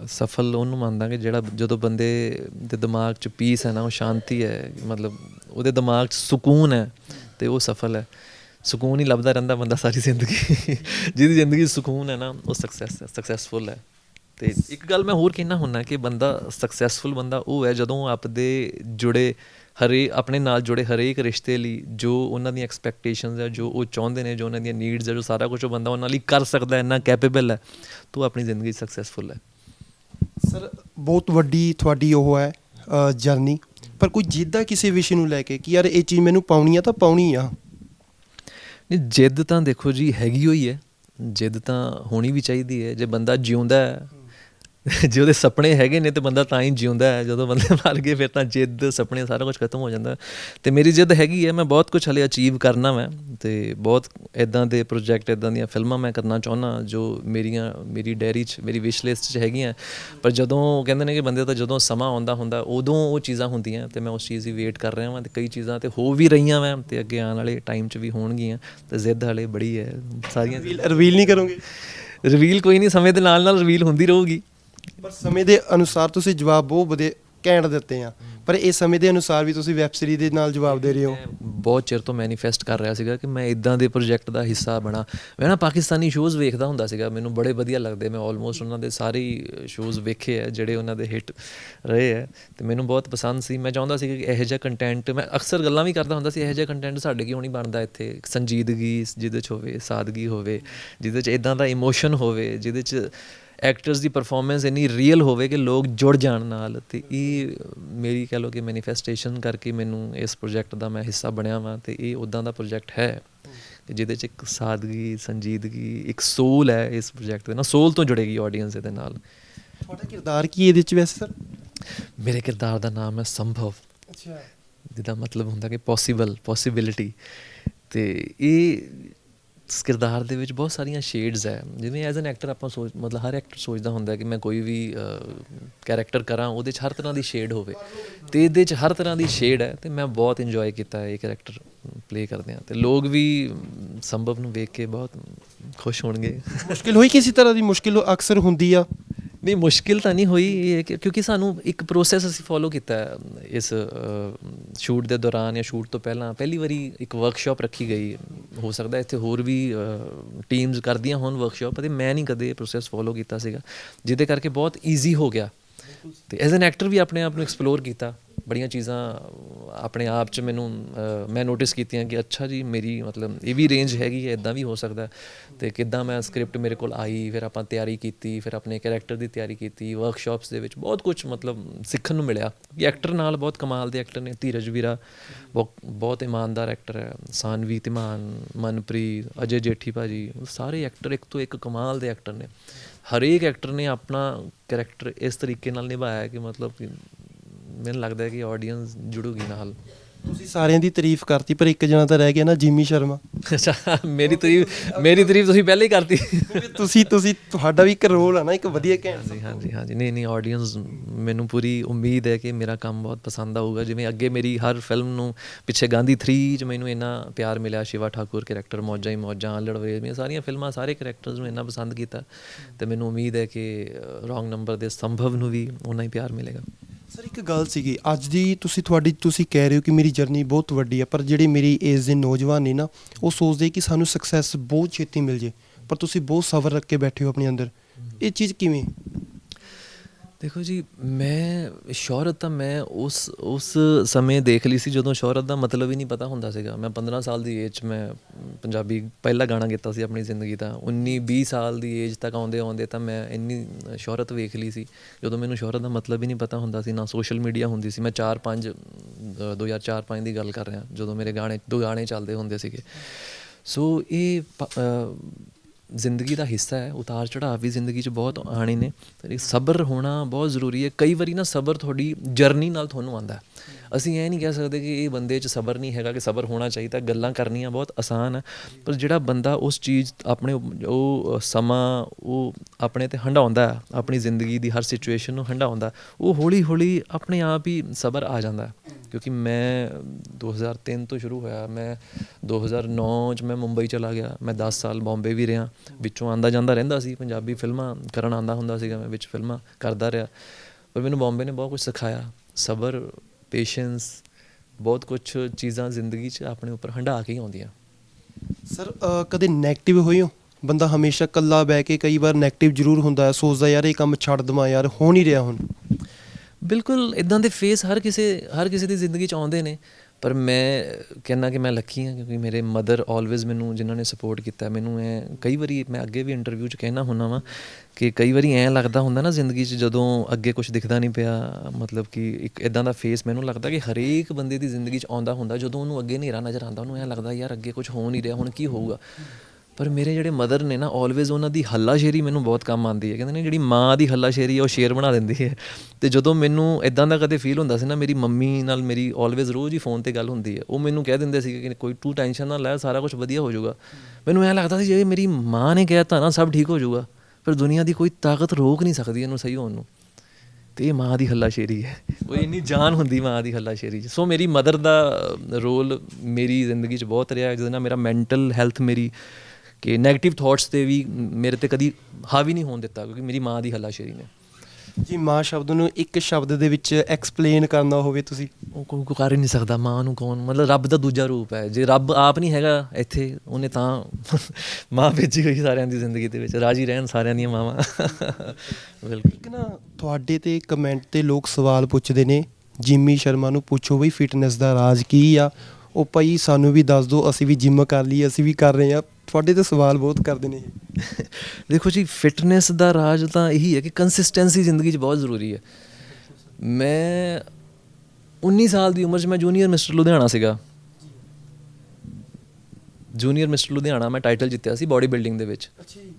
A: ਸਫਲ ਉਹਨੂੰ ਮੰਨਦਾ ਕਿ ਜਿਹੜਾ ਜਦੋਂ ਬੰਦੇ ਦੇ ਦਿਮਾਗ 'ਚ ਪੀਸ ਹੈ ਨਾ, ਉਹ ਸ਼ਾਂਤੀ ਹੈ, ਮਤਲਬ ਉਹਦੇ ਦਿਮਾਗ 'ਚ ਸਕੂਨ ਹੈ, ਤੇ ਉਹ ਸਫਲ ਹੈ। ਸਕੂਨ ਹੀ ਲੱਭਦਾ ਰਹਿੰਦਾ ਬੰਦਾ ਸਾਰੀ ਜ਼ਿੰਦਗੀ। ਜਿਹਦੀ ਜ਼ਿੰਦਗੀ 'ਚ ਸਕੂਨ ਹੈ ਨਾ, ਉਹ ਸਕਸੈਸ ਹੈ ਸਕਸੈਸਫੁਲ ਹੈ। ਤੇ ਇੱਕ ਗੱਲ ਮੈਂ ਹੋਰ ਕਹਿਣਾ ਹੁੰਨਾ ਕਿ ਬੰਦਾ ਸਕਸੈਸਫੁਲ ਬੰਦਾ ਉਹ ਹੈ ਜਦੋਂ ਆਪਦੇ ਜੁੜੇ ਹਰੇ ਆਪਣੇ ਨਾਲ ਜੁੜੇ ਹਰੇਕ ਰਿਸ਼ਤੇ ਲਈ ਜੋ ਉਹਨਾਂ ਦੀਆਂ ਐਕਸਪੈਕਟੇਸ਼ਨਸ ਹੈ ਜੋ ਉਹ ਚਾਹੁੰਦੇ ਨੇ ਜੋ ਉਹਨਾਂ ਦੀਆਂ ਨੀਡਸ ਹੈ ਜੋ ਸਾਰਾ ਕੁਝ ਉਹ ਬੰਦਾ ਉਹਨਾਂ ਲਈ ਕਰ ਸਕਦਾ ਇੰਨਾ ਕੈਪੇਬਲ ਹੈ ਤਾਂ ਆਪਣੀ ਜ਼ਿੰਦਗੀ ਸਕਸੈਸਫੁਲ ਹੈ।
B: ਸਰ ਬਹੁਤ ਵੱਡੀ ਤੁਹਾਡੀ ਉਹ ਹੈ ਜਰਨੀ ਪਰ ਕੋਈ ਜਿੱਦਾਂ ਕਿਸੇ ਵਿਸ਼ੇ ਨੂੰ ਲੈ ਕੇ ਕਿ ਯਾਰ ਇਹ ਚੀਜ਼ ਮੈਨੂੰ ਪਾਉਣੀ ਆ ਤਾਂ ਪਾਉਣੀ ਆ।
A: ਨਹੀਂ ਜਿੱਦ ਤਾਂ ਦੇਖੋ ਜੀ ਹੈਗੀ ਹੋਈ ਹੈ ਜਿੱਦ ਤਾਂ ਹੋਣੀ ਵੀ ਚਾਹੀਦੀ ਹੈ। ਜੇ ਬੰਦਾ ਜਿਉਂਦਾ ਹੈ [laughs] ਜੇ ਉਹਦੇ ਸੁਪਨੇ ਹੈਗੇ ਨੇ ਤੇ ਬੰਦਾ ਤਾਂ ਹੀ ਜਿਉਂਦਾ ਹੈ। ਜਦੋਂ ਬੰਦੇ [laughs] ਮਰ ਗਏ ਫਿਰ ਤਾਂ ਜਿੱਦ ਸੁਪਨੇ ਸਾਰਾ ਕੁਝ ਖਤਮ ਹੋ ਜਾਂਦਾ। ਤੇ ਮੇਰੀ ਜਿੱਦ ਹੈਗੀ ਹੈ ਮੈਂ ਬਹੁਤ ਕੁਝ ਹਲੇ ਅਚੀਵ ਕਰਨਾ ਮੈਂ ਤੇ ਬਹੁਤ ਇਦਾਂ ਦੇ ਪ੍ਰੋਜੈਕਟ ਇਦਾਂ ਦੀਆਂ ਫਿਲਮਾਂ ਮੈਂ ਕਰਨਾ ਚਾਹੁੰਦਾ ਜੋ ਮੇਰੀਆਂ ਮੇਰੀ ਡਾਇਰੀ 'ਚ ਮੇਰੀ ਵਿਸ਼ ਲਿਸਟ 'ਚ ਹੈਗੀਆਂ। ਪਰ ਜਦੋਂ ਕਹਿੰਦੇ ਨੇ ਕਿ ਬੰਦੇ ਦਾ ਜਦੋਂ ਸਮਾਂ ਆਉਂਦਾ ਹੁੰਦਾ ਉਦੋਂ ਉਹ ਚੀਜ਼ਾਂ ਹੁੰਦੀਆਂ ਤੇ ਮੈਂ ਉਸ ਚੀਜ਼ ਦੀ ਵੇਟ ਕਰ ਰਿਹਾ ਹਾਂ ਤੇ ਕਈ ਚੀਜ਼ਾਂ ਤੇ ਹੋ ਵੀ ਰਹੀਆਂ ਮੈਂ ਤੇ ਅੱਗੇ ਆਉਣ ਵਾਲੇ ਟਾਈਮ 'ਚ ਵੀ ਹੋਣਗੀਆਂ। ਤੇ ਜ਼ਿੱਦ ਹਲੇ ਬੜੀ ਹੈ। ਸਾਰੀਆਂ
B: ਰਿਵੀਲ ਨਹੀਂ ਕਰੋਗੇ?
A: ਰਿਵੀਲ ਕੋਈ ਨਹੀਂ ਸਮੇਂ ਦੇ ਨਾਲ ਨਾਲ ਰਿਵੀਲ ਹੁੰਦੀ ਰਹੂਗੀ।
B: ਪਰ ਸਮੇਂ ਦੇ ਅਨੁਸਾਰ ਤੁਸੀਂ ਜਵਾਬ ਬਹੁਤ ਵਧੀਆ ਘੈਂਟ ਦਿੱਤੇ ਆ। ਪਰ ਇਹ ਸਮੇਂ ਦੇ ਅਨੁਸਾਰ ਵੀ ਤੁਸੀਂ ਵੈਬ ਸੀਰੀਜ਼ ਦੇ ਨਾਲ ਜਵਾਬ ਦੇ ਰਹੇ ਹੋ।
A: ਬਹੁਤ ਚਿਰ ਤੋਂ ਮੈਨੀਫੈਸਟ ਕਰ ਰਿਹਾ ਸੀਗਾ ਕਿ ਮੈਂ ਇਦਾਂ ਦੇ ਪ੍ਰੋਜੈਕਟ ਦਾ ਹਿੱਸਾ ਬਣਾ। ਮੈਂ ਨਾ ਪਾਕਿਸਤਾਨੀ ਸ਼ੋਜ਼ ਵੇਖਦਾ ਹੁੰਦਾ ਸੀਗਾ। ਮੈਨੂੰ ਬੜੇ ਵਧੀਆ ਲੱਗਦੇ। ਮੈਂ ਆਲਮੋਸਟ ਉਹਨਾਂ ਦੇ ਸਾਰੇ ਸ਼ੋਜ਼ ਵੇਖੇ ਆ, ਜਿਹੜੇ ਉਹਨਾਂ ਦੇ ਹਿੱਟ ਰਹੇ ਆ। ਤੇ ਮੈਨੂੰ ਬਹੁਤ ਪਸੰਦ ਸੀ। ਮੈਂ ਚਾਹੁੰਦਾ ਸੀ ਕਿ ਇਹੋ ਜਿਹਾ ਕੰਟੈਂਟ ਮੈਂ ਅਕਸਰ ਗੱਲਾਂ ਵੀ ਕਰਦਾ ਹੁੰਦਾ ਸੀ, ਇਹੋ ਜਿਹਾ ਕੰਟੈਂਟ ਸਾਡੇ ਕਿਉਂ ਨਹੀਂ ਬਣਦਾ ਇੱਥੇ? ਸੰਜੀਦਗੀ, ਜਿਹਦੇ 'ਚ ਹੋਵੇ, ਸਾਦਗੀ ਹੋਵੇ, ਜਿਹਦੇ 'ਚ ਇਦਾਂ ਦਾ ਇਮੋਸ਼ਨ ਹੋਵੇ, ਜਿਹਦੇ 'ਚ ਐਕਟਰਸ ਦੀ ਪਰਫਾਰਮੈਂਸ ਇੰਨੀ ਰੀਅਲ ਹੋਵੇ ਕਿ ਲੋਕ ਜੁੜ ਜਾਣ ਨਾਲ ਤੇ ਇਹ ਮੇਰੀ ਕਹ ਲਓ ਕਿ ਮੈਨੀਫੈਸਟੇਸ਼ਨ ਕਰਕੇ ਮੈਨੂੰ ਇਸ ਪ੍ਰੋਜੈਕਟ ਦਾ ਮੈਂ ਹਿੱਸਾ ਬਣਿਆ ਵਾਂ ਤੇ ਇਹ ਉਦਾਂ ਦਾ ਪ੍ਰੋਜੈਕਟ ਹੈ। ਜਿਹਦੇ ਚ ਇੱਕ ਸਾਦਗੀ ਸੰਜੀਦਗੀ ਇੱਕ ਸੋਲ ਹੈ ਇਸ ਪ੍ਰੋਜੈਕਟ ਦੇ ਨਾਲ। ਸੋਲ ਤੋਂ ਜੁੜੇਗੀ ਆਡੀਅנס ਇਹਦੇ ਨਾਲ।
B: ਤੁਹਾਡਾ ਕਿਰਦਾਰ ਕੀ ਇਹਦੇ ਵਿੱਚ ਵੈਸੇ ਸਰ?
A: ਮੇਰੇ ਕਿਰਦਾਰ ਦਾ ਨਾਮ ਹੈ ਸੰਭਵ।
B: ਅੱਛਾ।
A: ਜਿਹਦਾ ਮਤਲਬ ਹੁੰਦਾ ਕਿ ਪੋਸੀਬਲ ਪੋਸਿਬਿਲਿਟੀ ਤੇ ਇਹ ਇਸ ਕਿਰਦਾਰ ਦੇ ਵਿੱਚ ਬਹੁਤ ਸਾਰੀਆਂ ਸ਼ੇਡਸ ਹੈ। ਜਿਵੇਂ ਐਜ਼ ਐਨ ਐਕਟਰ ਆਪਾਂ ਸੋਚ ਮਤਲਬ ਹਰ ਐਕਟਰ ਸੋਚਦਾ ਹੁੰਦਾ ਕਿ ਮੈਂ ਕੋਈ ਵੀ ਕੈਰੈਕਟਰ ਕਰਾਂ ਉਹਦੇ 'ਚ ਹਰ ਤਰ੍ਹਾਂ ਦੀ ਸ਼ੇਡ ਹੋਵੇ। ਤੇ ਇਹਦੇ 'ਚ ਹਰ ਤਰ੍ਹਾਂ ਦੀ ਸ਼ੇਡ ਹੈ ਤੇ ਮੈਂ ਬਹੁਤ ਇੰਜੋਏ ਕੀਤਾ ਇਹ ਕੈਰੈਕਟਰ ਪਲੇ ਕਰਦੇ ਆ ਤੇ ਲੋਕ ਵੀ ਸੰਭਵ ਨੂੰ ਵੇਖ ਕੇ ਬਹੁਤ ਖੁਸ਼ ਹੋਣਗੇ।
B: ਮੁਸ਼ਕਿਲ ਹੋਈ ਕਿਸੇ ਤਰ੍ਹਾਂ ਦੀ? ਮੁਸ਼ਕਿਲ ਅਕਸਰ ਹੁੰਦੀ ਆ।
A: ਨਹੀਂ ਮੁਸ਼ਕਿਲ ਤਾਂ ਨਹੀਂ ਹੋਈ ਇਹ ਕਿਉਂਕਿ ਸਾਨੂੰ ਇੱਕ ਪ੍ਰੋਸੈਸ ਅਸੀਂ ਫੋਲੋ ਕੀਤਾ ਇਸ ਸ਼ੂਟ ਦੇ ਦੌਰਾਨ ਜਾਂ ਸ਼ੂਟ ਤੋਂ ਪਹਿਲਾਂ। ਪਹਿਲੀ ਵਾਰੀ ਇੱਕ ਵਰਕਸ਼ਾਪ ਰੱਖੀ ਗਈ। ਹੋ ਸਕਦਾ ਇੱਥੇ ਹੋਰ ਵੀ ਟੀਮਸ ਕਰਦੀਆਂ ਹੋਣ ਵਰਕਸ਼ਾਪ ਤੇ ਮੈਂ ਨਹੀਂ ਕਦੇ ਇਹ ਪ੍ਰੋਸੈਸ ਫੋਲੋ ਕੀਤਾ ਸੀਗਾ ਜਿਹਦੇ ਕਰਕੇ ਬਹੁਤ ਈਜ਼ੀ ਹੋ ਗਿਆ। ਤੇ ਐਜ਼ ਐਨ ਐਕਟਰ ਵੀ ਆਪਣੇ ਆਪ ਨੂੰ ਐਕਸਪਲੋਰ ਕੀਤਾ। ਬੜੀਆਂ ਚੀਜ਼ਾਂ ਆਪਣੇ ਆਪ 'ਚ ਮੈਨੂੰ ਮੈਂ ਨੋਟਿਸ ਕੀਤੀਆਂ ਕਿ ਅੱਛਾ ਜੀ, ਮੇਰੀ ਮਤਲਬ ਇਹ ਵੀ ਰੇਂਜ ਹੈਗੀ ਹੈ ਇਦਾਂ ਵੀ ਹੋ ਸਕਦਾ ਹੈ। ਤੇ ਕਿੱਦਾਂ ਮੈਂ ਸਕ੍ਰਿਪਟ ਮੇਰੇ ਕੋਲ ਆਈ, ਫਿਰ ਆਪਾਂ ਤਿਆਰੀ ਕੀਤੀ, ਫਿਰ ਆਪਣੇ ਕੈਰੈਕਟਰ ਦੀ ਤਿਆਰੀ ਕੀਤੀ ਵਰਕਸ਼ਾਪਸ ਦੇ ਵਿੱਚ ਬਹੁਤ ਕੁਝ ਮਤਲਬ ਸਿੱਖਣ ਨੂੰ ਮਿਲਿਆ। ਕਿ ਐਕਟਰ ਨਾਲ ਬਹੁਤ ਕਮਾਲ ਦੇ ਐਕਟਰ ਨੇ, ਧੀਰਜ ਵੀਰਾ, ਬਹੁਤ ਬਹੁਤ ਇਮਾਨਦਾਰ ਐਕਟਰ ਹੈ। ਸਾਨਵੀ, ਤਿਮਾਨ, ਮਨਪ੍ਰੀਤ, ਅਜੇ ਜੇਠੀ ਭਾਜੀ ਉਹ ਸਾਰੇ ਐਕਟਰ ਇੱਕ ਤੋਂ ਇੱਕ ਕਮਾਲ ਦੇ ਐਕਟਰ ਨੇ। ਹਰੇਕ ਐਕਟਰ ਨੇ ਆਪਣਾ ਕੈਰੈਕਟਰ ਇਸ ਤਰੀਕੇ ਨਾਲ ਨਿਭਾਇਆ ਕਿ ਮਤਲਬ ਮੈਨੂੰ ਲੱਗਦਾ ਹੈ ਕਿ ਆਡੀਅנס ਜੁੜੂਗੀ ਨਾਲ।
B: ਤੁਸੀਂ ਸਾਰਿਆਂ ਦੀ ਤਾਰੀਫ ਕਰਤੀ ਪਰ ਇੱਕ ਜਣਾ ਤਾਂ ਰਹਿ ਗਿਆ ਨਾ ਜਿਮੀ ਸ਼ਰਮਾ।
A: ਅੱਛਾ ਮੇਰੀ ਤਾਰੀਫ ਮੇਰੀ ਤਾਰੀਫ ਤੁਸੀਂ ਪਹਿਲਾਂ ਹੀ ਕਰਤੀ।
B: ਤੁਸੀਂ ਤੁਸੀਂ ਤੁਹਾਡਾ ਵੀ ਇੱਕ ਰੋਲ ਆ ਨਾ ਇੱਕ ਵਧੀਆ ਕਹਿਣ
A: ਹਾਂਜੀ ਹਾਂਜੀ ਹਾਂਜੀ। ਨਹੀਂ ਨਹੀਂ ਆਡੀਅנס ਮੈਨੂੰ ਪੂਰੀ ਉਮੀਦ ਹੈ ਕਿ ਮੇਰਾ ਕੰਮ ਬਹੁਤ ਪਸੰਦ ਆਊਗਾ। ਜਿਵੇਂ ਅੱਗੇ ਮੇਰੀ ਹਰ ਫਿਲਮ ਨੂੰ ਪਿੱਛੇ ਗਾਂਧੀ 3 ਚ ਮੈਨੂੰ ਇੰਨਾ ਪਿਆਰ ਮਿਲਿਆ ਸ਼ਿਵਾ ਠਾਕੁਰ ਕੈਰੈਕਟਰ ਮੌਜਾਂ ਹੀ ਮੌਜਾਂ ਲੜਵੇ ਮੇਰੀਆਂ ਸਾਰੀਆਂ ਫਿਲਮਾਂ ਸਾਰੇ ਕੈਰੈਕਟਰਸ ਨੂੰ ਇੰਨਾ ਪਸੰਦ ਕੀਤਾ। ਤੇ ਮੈਨੂੰ ਉਮੀਦ ਹੈ ਕਿ ਰੋਂਗ ਨੰਬਰ ਦੇ ਸੰਭਵ ਨੂੰ ਵੀ ਉਹਨਾਂ ਹੀ ਪਿਆਰ ਮਿਲੇਗਾ।
B: ਸਰ, ਇੱਕ ਗੱਲ ਸੀਗੀ, ਅੱਜ ਦੀ ਤੁਸੀਂ ਤੁਹਾਡੀ, ਤੁਸੀਂ ਕਹਿ ਰਹੇ ਹੋ ਕਿ ਮੇਰੀ ਜਰਨੀ ਬਹੁਤ ਵੱਡੀ ਆ ਪਰ ਜਿਹੜੀ ਮੇਰੀ ਏਜ ਦੇ ਨੌਜਵਾਨ ਨੇ ਨਾ, ਉਹ ਸੋਚਦੇ ਕਿ ਸਾਨੂੰ ਸਕਸੈਸ ਬਹੁਤ ਛੇਤੀ ਮਿਲ ਜੇ, ਪਰ ਤੁਸੀਂ ਬਹੁਤ ਸਬਰ ਰੱਖ ਕੇ ਬੈਠੇ ਹੋ ਆਪਣੇ ਅੰਦਰ। ਇਹ ਚੀਜ਼ ਕਿਵੇਂ?
A: ਦੇਖੋ ਜੀ, ਮੈਂ ਸ਼ੋਹਰਤ ਤਾਂ ਮੈਂ ਉਸ ਉਸ ਸਮੇਂ ਦੇਖ ਲਈ ਸੀ ਜਦੋਂ ਸ਼ੋਹਰਤ ਦਾ ਮਤਲਬ ਹੀ ਨਹੀਂ ਪਤਾ ਹੁੰਦਾ ਸੀਗਾ। ਮੈਂ 15 ਸਾਲ ਦੀ ਏਜ 'ਚ ਮੈਂ ਪੰਜਾਬੀ ਪਹਿਲਾ ਗਾਣਾ ਕੀਤਾ ਸੀ ਆਪਣੀ ਜ਼ਿੰਦਗੀ ਦਾ। 19 20 ਸਾਲ ਦੀ ਏਜ ਤੱਕ ਆਉਂਦੇ ਆਉਂਦੇ ਤਾਂ ਮੈਂ ਇੰਨੀ ਸ਼ੋਹਰਤ ਵੇਖ ਲਈ ਸੀ। ਜਦੋਂ ਮੈਨੂੰ ਸ਼ੋਹਰਤ ਦਾ ਮਤਲਬ ਹੀ ਨਹੀਂ ਪਤਾ ਹੁੰਦਾ ਸੀ, ਨਾ ਸੋਸ਼ਲ ਮੀਡੀਆ ਹੁੰਦੀ ਸੀ। ਮੈਂ 4 5 2004 5 ਦੀ ਗੱਲ ਕਰ ਰਿਹਾ, ਜਦੋਂ ਮੇਰੇ ਗਾਣੇ, ਦੋ ਗਾਣੇ ਚੱਲਦੇ ਹੁੰਦੇ ਸੀਗੇ। ਸੋ ਇਹ ਜ਼ਿੰਦਗੀ ਦਾ ਹਿੱਸਾ ਹੈ, ਉਤਾਰ ਚੜਾਅ ਵੀ ਜ਼ਿੰਦਗੀ 'ਚ ਬਹੁਤ ਆਣੇ ਨੇ। ਤੇ ਸਬਰ ਹੋਣਾ ਬਹੁਤ ਜ਼ਰੂਰੀ ਹੈ। ਕਈ ਵਾਰੀ ਨਾ ਸਬਰ ਤੁਹਾਡੀ ਜਰਨੀ ਨਾਲ ਤੁਹਾਨੂੰ ਆਉਂਦਾ ਅਸੀਂ ਇਹ ਨਹੀਂ ਕਹਿ ਸਕਦੇ ਕਿ ਇਹ ਬੰਦੇ 'ਚ ਸਬਰ ਨਹੀਂ ਹੈਗਾ ਕਿ ਸਬਰ ਹੋਣਾ ਚਾਹੀਦਾ, ਗੱਲਾਂ ਕਰਨੀਆਂ ਬਹੁਤ ਆਸਾਨ ਹੈ ਪਰ ਜਿਹੜਾ ਬੰਦਾ ਉਸ ਚੀਜ਼ ਆਪਣੇ ਉਹ ਸਮਾਂ ਉਹ ਆਪਣੇ ਤੇ ਹੰਡਾਉਂਦਾ ਆਪਣੀ ਜ਼ਿੰਦਗੀ ਦੀ ਹਰ ਸਿਚੁਏਸ਼ਨ ਨੂੰ ਹੰਡਾਉਂਦਾ ਉਹ ਹੌਲੀ ਹੌਲੀ ਆਪਣੇ ਆਪ ਹੀ ਸਬਰ ਆ ਜਾਂਦਾ। ਕਿਉਂਕਿ ਮੈਂ 2003 ਤੋਂ ਸ਼ੁਰੂ ਹੋਇਆ, ਮੈਂ 2009 ਚ ਮੈਂ ਮੁੰਬਈ ਚਲਾ ਗਿਆ, ਮੈਂ 10 ਸਾਲ ਬੰਬੇ ਵੀ ਰਿਹਾ, ਵਿੱਚੋਂ ਆਂਦਾ ਜਾਂਦਾ ਰਹਿੰਦਾ ਸੀ, ਪੰਜਾਬੀ ਫਿਲਮਾਂ ਕਰਨ ਆਂਦਾ ਹੁੰਦਾ ਸੀਗਾ ਮੈਂ, ਵਿੱਚ ਫਿਲਮਾਂ ਕਰਦਾ ਰਿਹਾ। ਪਰ ਮੈਨੂੰ ਬੰਬੇ ਨੇ ਬਹੁਤ ਕੁਝ ਸਿਖਾਇਆ, ਸਬਰ ਪੇਸ਼ੈਂਸ ਬਹੁਤ ਕੁਝ ਚੀਜ਼ਾਂ ਜ਼ਿੰਦਗੀ 'ਚ ਆਪਣੇ ਉੱਪਰ ਹੰਢਾ ਕੇ ਹੀ ਆਉਂਦੀਆਂ।
B: ਸਰ ਕਦੇ 네ਗੇਟਿਵ ਹੋਏ ਹੋ? ਬੰਦਾ ਹਮੇਸ਼ਾ ਇਕੱਲਾ ਬਹਿ ਕੇ ਕਈ ਵਾਰ 네ਗੇਟਿਵ ਜ਼ਰੂਰ ਹੁੰਦਾ ਹੈ ਸੋਚਦਾ ਯਾਰ ਇਹ ਕੰਮ ਛੱਡ ਦਵਾਂ ਯਾਰ ਹੋ ਨਹੀਂ ਰਿਹਾ ਹੁਣ।
A: ਬਿਲਕੁਲ ਇਦਾਂ ਦੇ ਫੇਸ ਹਰ ਕਿਸੇ ਹਰ ਕਿਸੇ ਦੀ ਜ਼ਿੰਦਗੀ 'ਚ ਆਉਂਦੇ ਨੇ। ਪਰ ਮੈਂ ਕਹਿੰਦਾ ਕਿ ਮੈਂ ਲੱਕੀ ਹਾਂ ਕਿਉਂਕਿ ਮੇਰੇ ਮਦਰ ਆਲਵੇਜ਼ ਮੈਨੂੰ ਜਿਨ੍ਹਾਂ ਨੇ ਸਪੋਰਟ ਕੀਤਾ, ਮੈਨੂੰ ਐ ਕਈ ਵਾਰੀ ਮੈਂ ਅੱਗੇ ਵੀ ਇੰਟਰਵਿਊ 'ਚ ਕਹਿਣਾ ਹੁੰਦਾ ਵਾਂ ਕਿ ਕਈ ਵਾਰੀ ਐਂ ਲੱਗਦਾ ਹੁੰਦਾ ਨਾ ਜ਼ਿੰਦਗੀ 'ਚ ਜਦੋਂ ਅੱਗੇ ਕੁਝ ਦਿਖਦਾ ਨਹੀਂ ਪਿਆ, ਮਤਲਬ ਕਿ ਇੱਕ ਇਦਾਂ ਦਾ ਫੇਸ ਮੈਨੂੰ ਲੱਗਦਾ ਕਿ ਹਰੇਕ ਬੰਦੇ ਦੀ ਜ਼ਿੰਦਗੀ 'ਚ ਆਉਂਦਾ ਹੁੰਦਾ, ਜਦੋਂ ਉਹਨੂੰ ਅੱਗੇ ਹਨੇਰਾ ਨਜ਼ਰ ਆਉਂਦਾ, ਉਹਨੂੰ ਐਂ ਲੱਗਦਾ ਯਾਰ ਅੱਗੇ ਕੁਝ ਹੋ ਨਹੀਂ ਰਿਹਾ, ਹੁਣ ਕੀ ਹੋਊਗਾ? ਪਰ ਮੇਰੇ ਜਿਹੜੇ ਮਦਰ ਨੇ ਨਾ ਆਲਵੇਜ਼ ਉਹਨਾਂ ਦੀ ਹੱਲਾਸ਼ੇਰੀ ਮੈਨੂੰ ਬਹੁਤ ਕੰਮ ਆਉਂਦੀ ਹੈ। ਕਹਿੰਦੇ ਨੇ, ਜਿਹੜੀ ਮਾਂ ਦੀ ਹੱਲਾਸ਼ੇਰੀ ਹੈ, ਉਹ ਸ਼ੇਰ ਬਣਾ ਦਿੰਦੀ ਹੈ। ਤੇ ਜਦੋਂ ਮੈਨੂੰ ਇਦਾਂ ਦਾ ਕਦੇ ਫੀਲ ਹੁੰਦਾ ਸੀ ਨਾ, ਮੇਰੀ ਮੰਮੀ ਨਾਲ ਮੇਰੀ ਆਲਵੇਜ਼ ਰੋਜ਼ ਹੀ ਫੋਨ ਤੇ ਗੱਲ ਹੁੰਦੀ ਹੈ। ਉਹ ਮੈਨੂੰ ਕਹਿ ਦਿੰਦੇ ਸੀ ਕਿ ਕੋਈ ਤੂੰ ਟੈਨਸ਼ਨ ਨਾ ਲੈ, ਸਾਰਾ ਕੁਝ ਵਧੀਆ ਹੋ ਜਾਊਗਾ। ਮੈਨੂੰ ਐਂ ਲੱਗਦਾ ਸੀ, ਜੇ ਮੇਰੀ ਮਾਂ ਨੇ ਕਿਹਾ ਤਾਂ ਨਾ, ਸਭ ਠੀਕ ਹੋ ਜਾਊਗਾ। ਪਰ ਦੁਨੀਆ ਦੀ ਕੋਈ ਤਾਕਤ ਰੋਕ ਨਹੀਂ ਸਕਦੀ ਇਹਨੂੰ ਸਹੀ ਹੋਣ ਨੂੰ। ਤੇ ਇਹ ਮਾਂ ਦੀ ਹੱਲਾਸ਼ੇਰੀ ਹੈ। ਉਹ ਇੰਨੀ ਜਾਨ ਹੁੰਦੀ ਮਾਂ ਦੀ ਹੱਲਾਸ਼ੇਰੀ 'ਚ। ਸੋ ਮੇਰੀ ਮਦਰ ਦਾ ਰੋਲ ਮੇਰੀ ਜ਼ਿੰਦਗੀ 'ਚ ਬਹੁਤ ਰਿਹਾ। ਜਿਹਦੇ ਨਾਲ ਮੇਰਾ ਮੈਂਟਲ ਹੈਲਥ ਮੇਰੀ ਕਿ 네ਗੇਟਿਵ ਥਾਟਸ ਤੇ ਵੀ ਮੇਰੇ ਤੇ ਕਦੀ ਹਾਵੀ ਨਹੀਂ ਹੋਣ ਦਿੱਤਾ ਕਿਉਂਕਿ ਮੇਰੀ ਮਾਂ ਦੀ ਹੱਲਾਸ਼ੇਰੀ ਨੇ।
B: ਜੀ ਮਾਂ ਸ਼ਬਦ ਨੂੰ ਇੱਕ ਸ਼ਬਦ ਦੇ ਵਿੱਚ ਐਕਸਪਲੇਨ ਕਰਨਾ ਹੋਵੇ ਤੁਸੀਂ?
A: ਉਹ ਕੋਈ ਕਰ ਹੀ ਨਹੀਂ ਸਕਦਾ ਮਾਂ ਨੂੰ ਕੌਣ ਮਤਲਬ ਰੱਬ ਦਾ ਦੂਜਾ ਰੂਪ ਹੈ। ਜੇ ਰੱਬ ਆਪ ਨਹੀਂ ਹੈਗਾ ਇੱਥੇ ਉਹਨੇ ਤਾਂ ਮਾਂ ਭੇਜੀ ਹੋਈ ਸਾਰਿਆਂ ਦੀ ਜ਼ਿੰਦਗੀ ਦੇ ਵਿੱਚ ਰਾਜੀ ਰਹਿਣ ਸਾਰਿਆਂ ਦੀਆਂ ਮਾਵਾਂ। ਬਿਲਕੁਲ।
B: ਇੱਕ ਨਾ ਤੁਹਾਡੇ ਤੇ ਕਮੈਂਟ ਤੇ ਲੋਕ ਸਵਾਲ ਪੁੱਛਦੇ ਨੇ ਜਿਮੀ ਸ਼ਰਮਾ ਨੂੰ ਪੁੱਛੋ ਬਈ ਫਿਟਨੈਸ ਦਾ ਰਾਜ ਕੀ ਆ? ਉਹ ਭਾਈ ਸਾਨੂੰ ਵੀ ਦੱਸ ਦਿਓ ਅਸੀਂ ਵੀ ਜਿਮ ਕਰ ਲਈ ਅਸੀਂ ਵੀ ਕਰ ਰਹੇ ਆ ਤੁਹਾਡੇ ਤੇ ਸਵਾਲ ਬਹੁਤ ਕਰਦੇ ਨੇ ਇਹ। [laughs]
A: ਦੇਖੋ ਜੀ ਫਿਟਨੈਸ ਦਾ ਰਾਜ ਤਾਂ ਇਹੀ ਹੈ ਕਿ ਕੰਸਿਸਟੈਂਸੀ ਜ਼ਿੰਦਗੀ 'ਚ ਬਹੁਤ ਜ਼ਰੂਰੀ ਹੈ। ਮੈਂ 19 ਸਾਲ ਦੀ ਉਮਰ 'ਚ ਮੈਂ ਜੂਨੀਅਰ ਮਿਸਟਰ ਲੁਧਿਆਣਾ ਸੀਗਾ। ਜੂਨੀਅਰ ਮਿਸਟਰ ਲੁਧਿਆਣਾ ਮੈਂ ਟਾਈਟਲ ਜਿੱਤਿਆ ਸੀ ਬਾਡੀ ਬਿਲਡਿੰਗ ਦੇ ਵਿੱਚ।
B: ਅੱਛਾ ਜੀ।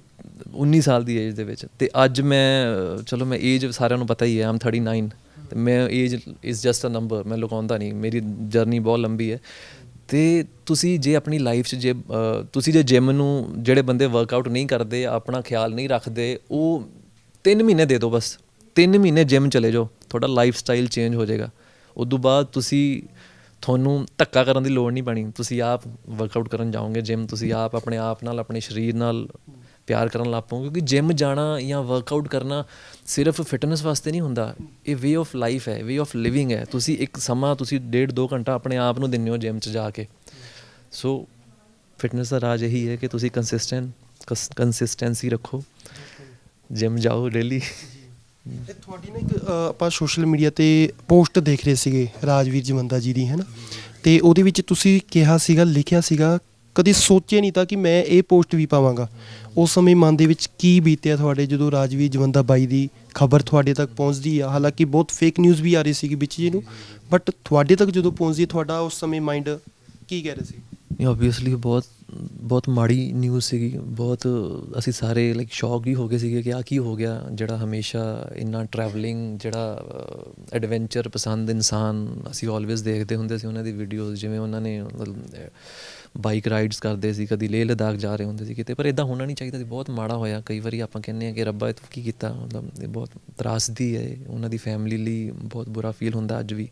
A: 19 ਸਾਲ ਦੀ ਏਜ ਦੇ ਵਿੱਚ। ਤੇ ਅੱਜ ਮੈਂ ਚਲੋ ਮੈਂ ਏਜ ਸਾਰਿਆਂ ਨੂੰ ਪਤਾ ਹੀ ਹੈ ਆਮ 39 ਤੇ ਮੈਂ age is just a number ਮੈਂ ਲੁਕਾਉਂਦਾ ਨਹੀਂ, ਮੇਰੀ ਜਰਨੀ ਬਹੁਤ ਲੰਬੀ ਹੈ। ਤੇ ਤੁਸੀਂ ਜੇ ਆਪਣੀ ਲਾਈਫ 'ਚ ਜੇ ਤੁਸੀਂ ਜੇ ਜਿਮ ਨੂੰ ਜਿਹੜੇ ਬੰਦੇ ਵਰਕਆਊਟ ਨਹੀਂ ਕਰਦੇ, ਆਪਣਾ ਖਿਆਲ ਨਹੀਂ ਰੱਖਦੇ, ਉਹ 3 ਮਹੀਨੇ ਦੇ ਦਿਓ ਬਸ। 3 ਮਹੀਨੇ ਜਿਮ ਚਲੇ ਜਾਓ, ਤੁਹਾਡਾ ਲਾਈਫ ਸਟਾਈਲ ਚੇਂਜ ਹੋ ਜਾਏਗਾ। ਤੋਂ ਬਾਅਦ ਤੁਸੀਂ ਤੁਹਾਨੂੰ ਧੱਕਾ ਕਰਨ ਦੀ ਲੋੜ ਨਹੀਂ ਪੈਣੀ। ਤੁਸੀਂ ਆਪ ਵਰਕਆਊਟ ਕਰਨ ਜਾਓਗੇ ਜਿਮ ਤੁਸੀਂ ਆਪ ਆਪਣੇ ਆਪ ਨਾਲ, ਆਪਣੇ ਸਰੀਰ ਨਾਲ ਪਿਆਰ ਕਰਨ ਲੱਗ ਪਓਗੇ ਕਿਉਂਕਿ ਜਿਮ ਜਾਣਾ ਜਾਂ ਵਰਕਆਊਟ ਕਰਨਾ ਸਿਰਫ ਫਿਟਨੈਸ ਵਾਸਤੇ ਨਹੀਂ ਹੁੰਦਾ। ਇਹ ਵੇ ਆਫ ਲਾਈਫ ਹੈ ਵੇ ਆਫ ਲਿਵਿੰਗ ਹੈ। ਤੁਸੀਂ ਇੱਕ ਸਮਾਂ, ਤੁਸੀਂ ਡੇਢ ਦੋ ਘੰਟਾ ਆਪਣੇ ਆਪ ਨੂੰ ਦਿੰਦੇ ਹੋ ਜਿਮ 'ਚ ਜਾ ਕੇ। ਸੋ ਫਿਟਨੈਸ ਦਾ ਰਾਜ ਇਹੀ ਹੈ ਕਿ ਤੁਸੀਂ ਕੰਸਿਸਟੈਂਟ ਕੰਸਿਸਟੈਂਸੀ ਰੱਖੋ। ਜਿਮ ਜਾਓ ਡੇਲੀ
B: ਇਹ ਤੁਹਾਡੀ ਨਾ ਇੱਕ ਆਪਾਂ ਸੋਸ਼ਲ ਮੀਡੀਆ ਤੇ ਪੋਸਟ ਦੇਖ ਰਹੇ ਸੀਗੇ ਰਾਜਵੀਰ ਜਵੰਦਾ ਜੀ ਦੀ, ਹੈ ਨਾ? ਤੇ ਉਹਦੇ ਵਿੱਚ ਤੁਸੀਂ ਕਿਹਾ ਸੀਗਾ, ਲਿਖਿਆ ਸੀਗਾ ਕਦੀ ਸੋਚਿਆ ਨਹੀਂ ਤਾਂ ਕਿ ਮੈਂ ਇਹ ਪੋਸਟ ਵੀ ਪਾਵਾਂਗਾ। ਉਸ ਸਮੇਂ ਮਨ ਦੇ ਵਿੱਚ ਕੀ ਬੀਤਿਆ ਤੁਹਾਡੇ ਜਦੋਂ ਰਾਜਵੀਰ ਜਵੰਦਾ ਬਾਈ ਦੀ ਖਬਰ ਤੁਹਾਡੇ ਤੱਕ ਪਹੁੰਚਦੀ ਆ? ਹਾਲਾਂਕਿ ਬਹੁਤ ਫੇਕ ਨਿਊਜ਼ ਵੀ ਆ ਰਹੀ ਸੀਗੀ ਵਿੱਚ ਜੀ ਨੂੰ ਬਟ ਤੁਹਾਡੇ ਤੱਕ ਜਦੋਂ ਪਹੁੰਚਦੀ, ਤੁਹਾਡਾ ਉਸ ਸਮੇਂ ਮਾਈਂਡ ਕੀ ਕਹਿ ਰਿਹਾ ਸੀ?
A: ਇਹ ਆਬਵੀਅਸਲੀ ਬਹੁਤ ਬਹੁਤ ਮਾੜੀ ਨਿਊਜ਼ ਸੀਗੀ। ਬਹੁਤ ਅਸੀਂ ਸਾਰੇ ਲਾਈਕ ਸ਼ੌਕ ਹੀ ਹੋ ਗਏ ਸੀਗੇ ਕਿ ਆ ਕੀ ਹੋ ਗਿਆ, ਜਿਹੜਾ ਹਮੇਸ਼ਾ ਇੰਨਾ ਟਰੈਵਲਿੰਗ ਜਿਹੜਾ ਐਡਵੈਂਚਰ ਪਸੰਦ ਇਨਸਾਨ ਅਸੀਂ ਆਲਵੇਜ਼ ਦੇਖਦੇ ਹੁੰਦੇ ਸੀ, ਉਹਨਾਂ ਦੀ ਵੀਡੀਓਜ਼ ਜਿਵੇਂ ਉਹਨਾਂ ਨੇ ਬਾਈਕ ਰਾਈਡਸ ਕਰਦੇ ਸੀ, ਕਦੀ ਲੇਹ ਲਦਾਖ ਜਾ ਰਹੇ ਹੁੰਦੇ ਸੀ ਕਿਤੇ ਪਰ ਇਦਾਂ ਹੋਣਾ ਨਹੀਂ ਚਾਹੀਦਾ ਸੀ। ਬਹੁਤ ਮਾੜਾ ਹੋਇਆ, ਕਈ ਵਾਰੀ ਆਪਾਂ ਕਹਿੰਦੇ ਆ ਕਿ ਰੱਬਾ ਇਹ ਤੂੰ ਕੀ ਕੀਤਾ, ਮਤਲਬ ਇਹ ਬਹੁਤ ਤਰਾਸਦੀ ਹੈ, ਉਹਨਾਂ ਦੀ ਫੈਮਿਲੀ ਲਈ ਬਹੁਤ ਬੁਰਾ ਫੀਲ ਹੁੰਦਾ ਅੱਜ ਵੀ,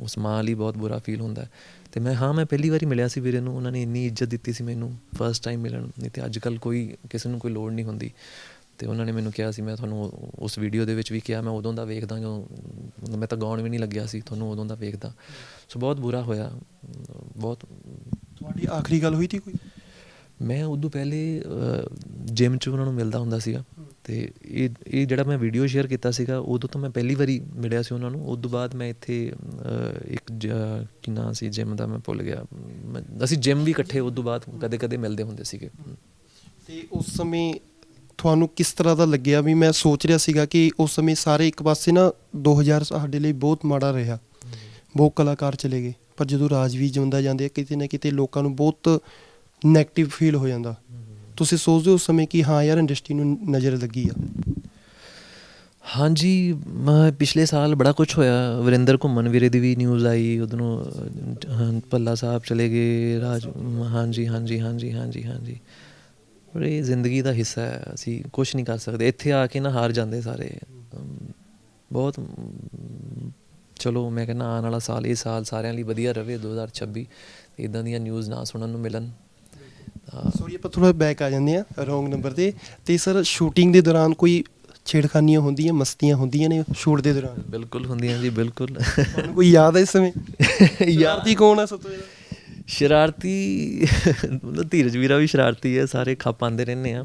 A: ਉਸ ਮਾਂ ਲਈ ਬਹੁਤ ਬੁਰਾ ਫੀਲ ਹੁੰਦਾ। ਹੈ। ਤੇ ਮੈਂ ਹਾਂ, ਮੈਂ ਪਹਿਲੀ ਵਾਰੀ ਮਿਲਿਆ ਸੀ ਵੀਰੇ ਨੂੰ, ਉਹਨਾਂ ਨੇ ਇੰਨੀ ਇੱਜ਼ਤ ਦਿੱਤੀ ਸੀ ਮੈਨੂੰ ਫਰਸਟ ਟਾਈਮ ਮਿਲਣ, ਨਹੀਂ ਤੇ ਅੱਜ ਕੱਲ ਕੋਈ ਕਿਸੇ ਨੂੰ ਕੋਈ ਲੋੜ ਨਹੀਂ ਹੁੰਦੀ। ਤੇ ਉਹਨਾਂ ਨੇ ਮੈਨੂੰ ਕਿਹਾ ਸੀ, ਮੈਂ ਤੁਹਾਨੂੰ ਉਸ ਵੀਡੀਓ ਦੇ ਵਿੱਚ ਵੀ ਕਿਹਾ, ਮੈਂ ਉਦੋਂ ਦਾ ਵੇਖਦਾ ਜਦੋਂ ਮੈਂ ਤਾਂ ਗਾਉਣ ਵੀ ਨਹੀਂ ਲੱਗਿਆ ਸੀ, ਤੁਹਾਨੂੰ ਉਦੋਂ ਦਾ ਵੇਖਦਾ। ਸੋ ਬਹੁਤ ਬੁਰਾ ਹੋਇਆ, ਬਹੁਤ
B: ਤੁਹਾਡੀ ਆਖਰੀ ਗੱਲ ਹੋਈ ਸੀ ਕੋਈ?
A: ਮੈਂ ਉਦੋਂ ਪਹਿਲੇ ਜਿਮ 'ਚ ਉਹਨਾਂ ਨੂੰ ਮਿਲਦਾ ਹੁੰਦਾ ਸੀਗਾ ਤੇ ਇਹ ਇਹ ਜਿਹੜਾ ਮੈਂ ਵੀਡੀਓ ਸ਼ੇਅਰ ਕੀਤਾ ਸੀਗਾ ਉਦੋਂ ਤਾਂ ਮੈਂ ਪਹਿਲੀ ਵਾਰੀ ਮਿਲਿਆ ਸੀ ਉਹਨਾਂ ਨੂੰ। ਉਸ ਤੋਂ ਬਾਅਦ ਮੈਂ ਇੱਥੇ ਇੱਕ ਕੀ ਨਾਂ ਸੀ ਜਿਮ ਦਾ ਮੈਂ ਭੁੱਲ ਗਿਆ। ਅਸੀਂ ਜਿਮ ਵੀ ਇਕੱਠੇ ਉਸ ਤੋਂ ਬਾਅਦ ਕਦੇ-ਕਦੇ ਮਿਲਦੇ ਹੁੰਦੇ ਸੀਗੇ।
B: ਤੇ ਉਸ ਸਮੇਂ ਤੁਹਾਨੂੰ ਕਿਸ ਤਰ੍ਹਾਂ ਦਾ ਲੱਗਿਆ? ਵੀ ਮੈਂ ਸੋਚ ਰਿਹਾ ਸੀਗਾ ਕਿ ਉਸ ਸਮੇਂ ਸਾਰੇ ਇੱਕ ਪਾਸੇ ਨਾ 2000 ਸਾਡੇ ਲਈ ਬਹੁਤ ਮਾੜਾ ਰਿਹਾ। ਬਹੁਤ ਕਲਾਕਾਰ ਚਲੇ ਗਏ। ਪਰ ਜਦੋਂ ਰਾਜਵੀਰ ਜਿਉਂਦਾ ਜਾਂਦੇ ਆ, ਕਿਤੇ ਨਾ ਕਿਤੇ ਲੋਕਾਂ ਨੂੰ ਬਹੁਤ 네ਗੇਟਿਵ ਫੀਲ ਹੋ ਜਾਂਦਾ। ਤੁਸੀਂ ਸੋਚਦੇ ਹੋ ਉਸ ਸਮੇਂ ਕਿ ਹਾਂ ਯਾਰ ਇੰਡਸਟਰੀ ਨੂੰ ਨਜ਼ਰ ਲੱਗੀ ਆ?
A: ਹਾਂਜੀ ਪਿਛਲੇ ਸਾਲ ਬੜਾ ਕੁਝ ਹੋਇਆ। ਵਰਿੰਦਰ ਘੁੰਮਣ ਵੀਰੇ ਦੀ ਵੀ ਨਿਊਜ਼ ਆਈ ਉਦੋਂ ਪੱਲਾ ਸਾਹਿਬ ਚਲੇ ਗਏ, ਰਾਜ, ਹਾਂਜੀ ਹਾਂਜੀ ਹਾਂਜੀ ਹਾਂਜੀ ਹਾਂਜੀ। ਪਰ ਇਹ ਜ਼ਿੰਦਗੀ ਦਾ ਹਿੱਸਾ ਹੈ, ਅਸੀਂ ਕੁਝ ਨਹੀਂ ਕਰ ਸਕਦੇ। ਇੱਥੇ ਆ ਕੇ ਨਾ ਹਾਰ ਜਾਂਦੇ ਸਾਰੇ। ਬਹੁਤ ਚਲੋ ਮੈਂ ਕਹਿੰਦਾ ਆਉਣ ਵਾਲਾ ਸਾਲ ਇਹ ਸਾਲ ਸਾਰਿਆਂ ਲਈ ਵਧੀਆ ਰਵੇ 2026 ਇਦਾਂ ਦੀਆਂ ਨਿਊਜ਼ ਨਾ ਸੁਣਨ ਨੂੰ ਮਿਲਣ। ਤਾਂ
B: ਸੋਰੀ ਆਪਾਂ ਥੋੜਾ ਬੈਕ ਆ ਜਾਂਦੇ ਆ ਰੋਂਗ ਨੰਬਰ ਤੇ। ਤੇ ਸਰ ਸ਼ੂਟਿੰਗ ਦੇ ਦੌਰਾਨ ਕੋਈ ਛੇੜਖਾਨੀਆਂ ਹੁੰਦੀਆਂ ਮਸਤੀਆਂ ਹੁੰਦੀਆਂ ਨੇ ਸ਼ੂਟ ਦੇ ਦੌਰਾਨ?
A: ਬਿਲਕੁਲ ਹੁੰਦੀਆਂ ਜੀ ਬਿਲਕੁਲ।
B: ਤੁਹਾਨੂੰ ਕੋਈ ਯਾਦ ਹੈ ਇਸ ਸਮੇਂ? [laughs] ਯਾਰਦੀ ਕੌਣ ਆ ਸਭ ਤੋਂ ਜ਼ਿਆਦਾ?
A: ਸ਼ਰਾਰਤੀ ਮਤਲਬ ਧੀਰਜ ਵੀਰਾ ਵੀ ਸ਼ਰਾਰਤੀ ਹੈ ਸਾਰੇ ਖੱਪ ਆਉਂਦੇ ਰਹਿੰਦੇ ਆ।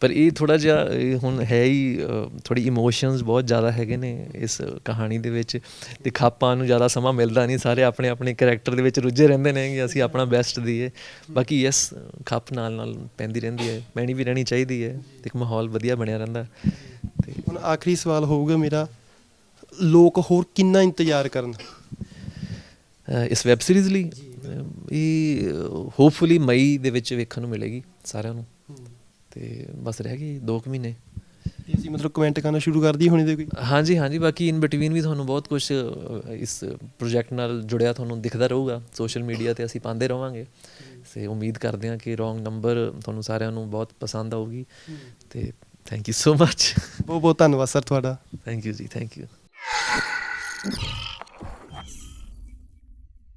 A: ਪਰ ਇਹ ਥੋੜਾ ਜਿਹਾ ਹੁਣ ਹੈ ਹੀ ਅ, ਥੋੜੀ ਇਮੋਸ਼ਨਸ ਬਹੁਤ ਜ਼ਿਆਦਾ ਹੈਗੇ ਨੇ ਇਸ ਕਹਾਣੀ ਦੇ ਵਿੱਚ। ਤੇ ਖਾਪਾਂ ਨੂੰ ਜ਼ਿਆਦਾ ਸਮਾਂ ਮਿਲਦਾ ਨਹੀਂ ਸਾਰੇ ਆਪਣੇ ਆਪਣੇ ਕੈਰੈਕਟਰ ਦੇ ਵਿੱਚ ਰੁੱਝੇ ਰਹਿੰਦੇ ਨੇ ਕਿ ਅਸੀਂ ਆਪਣਾ ਬੈਸਟ ਦਈਏ ਬਾਕੀ ਯੈਸ ਖੱਪ ਨਾਲ ਨਾਲ ਪੈਂਦੀ ਰਹਿੰਦੀ ਹੈ ਪੈਣੀ ਵੀ ਰਹਿਣੀ ਚਾਹੀਦੀ ਹੈ ਇੱਕ ਮਾਹੌਲ ਵਧੀਆ ਬਣਿਆ ਰਹਿੰਦਾ। ਤੇ
B: ਹੁਣ ਆਖਰੀ ਸਵਾਲ ਹੋਊਗਾ ਮੇਰਾ ਲੋਕ ਹੋਰ ਕਿੰਨਾ ਇੰਤਜ਼ਾਰ ਕਰਨ?
A: ਇਸ ਵੈਬ ਸੀਰੀਜ਼ ਲਈ ਇਹ ਹੋਪਫੁਲੀ ਮਈ ਦੇ ਵਿੱਚ ਵੇਖਣ ਨੂੰ ਮਿਲੇਗੀ ਸਾਰਿਆਂ ਨੂੰ। ਤੇ ਬਸ ਰਹਿ ਗਏ 2 ਮਹੀਨੇ।
B: ਤੇ ਅਸੀਂ ਮਤਲਬ ਕਮੈਂਟ ਕਰਨਾ ਸ਼ੁਰੂ ਕਰ ਦਈਏ ਹੁਣੇ ਦੇ ਕੋਈ?
A: ਹਾਂਜੀ ਹਾਂਜੀ ਬਾਕੀ ਇਨ ਬਿਟਵੀਨ ਵੀ ਤੁਹਾਨੂੰ ਬਹੁਤ ਕੁਝ ਇਸ ਪ੍ਰੋਜੈਕਟ ਨਾਲ ਜੁੜਿਆ ਤੁਹਾਨੂੰ ਦਿਖਦਾ ਰਹੂਗਾ। ਸੋਸ਼ਲ ਮੀਡੀਆ ਤੇ ਅਸੀਂ ਪਾਉਂਦੇ ਰਵਾਂਗੇ। ਸੇ ਉਮੀਦ ਕਰਦੇ ਹਾਂ ਕਿ ਰੋਂਗ ਨੰਬਰ ਤੁਹਾਨੂੰ ਸਾਰਿਆਂ ਨੂੰ ਬਹੁਤ ਪਸੰਦ ਆਊਗੀ। ਤੇ ਥੈਂਕ ਯੂ ਸੋ ਮਚ
B: ਬਹੁਤ ਬਹੁਤ ਧੰਨਵਾਦ ਸਰ ਤੁਹਾਡਾ।
A: ਥੈਂਕ ਯੂ ਜੀ ਥੈਂਕ ਯੂ